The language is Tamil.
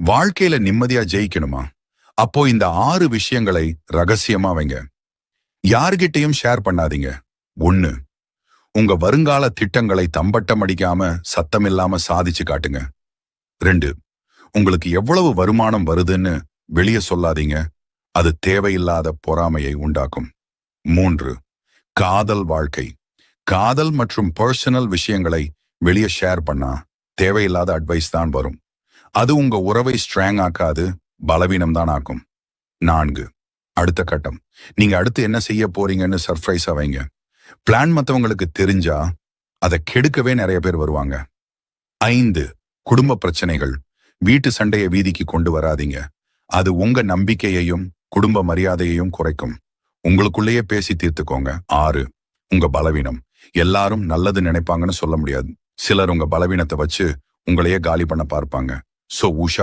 வாழ்க்கையில நிம்மதியா ஜெயிக்கணுமா? அப்போ இந்த ஆறு விஷயங்களை ரகசியமா வைங்க. யார்கிட்டையும் ஷேர் பண்ணாதீங்க. ஒண்ணு உங்க வருங்கால திட்டங்களை தம்பட்டம் அடிக்காம சத்தமில்லாம சாதிச்சு காட்டுங்க. ரெண்டு உங்களுக்கு எவ்வளவு வருமானம் வருதுன்னு வெளியே சொல்லாதீங்க. அது தேவையில்லாத பொறாமையை உண்டாக்கும். மூன்று காதல் வாழ்க்கை. காதல் மற்றும் பர்சனல் விஷயங்களை வெளியே ஷேர் பண்ணா தேவையில்லாத அட்வைஸ் தான் வரும். அது உங்க உறவை ஸ்ட்ராங் ஆக்காது பலவீனம் தான் ஆக்கும். நான்கு. அடுத்த கட்டம். நீங்க அடுத்து என்ன செய்ய போறீங்கன்னு சர்ப்ரைஸ் ஆவீங்க பிளான் மற்றவங்களுக்கு தெரிஞ்சா அதை கெடுக்கவே நிறைய பேர் வருவாங்க. ஐந்து. குடும்ப பிரச்சனைகள். வீட்டு சண்டையை வீதிக்கு கொண்டு வராதீங்க. அது உங்க நம்பிக்கையையும் குடும்ப மரியாதையையும் குறைக்கும். உங்களுக்குள்ளேயே பேசி தீர்த்துக்கோங்க. ஆறு. உங்க பலவீனம். எல்லாரும் நல்லது நினைப்பாங்கன்னு சொல்ல முடியாது. சிலர் உங்க பலவீனத்தை வச்சு உங்களையே காலி பண்ண பார்ப்பாங்க. ሰው ውሻ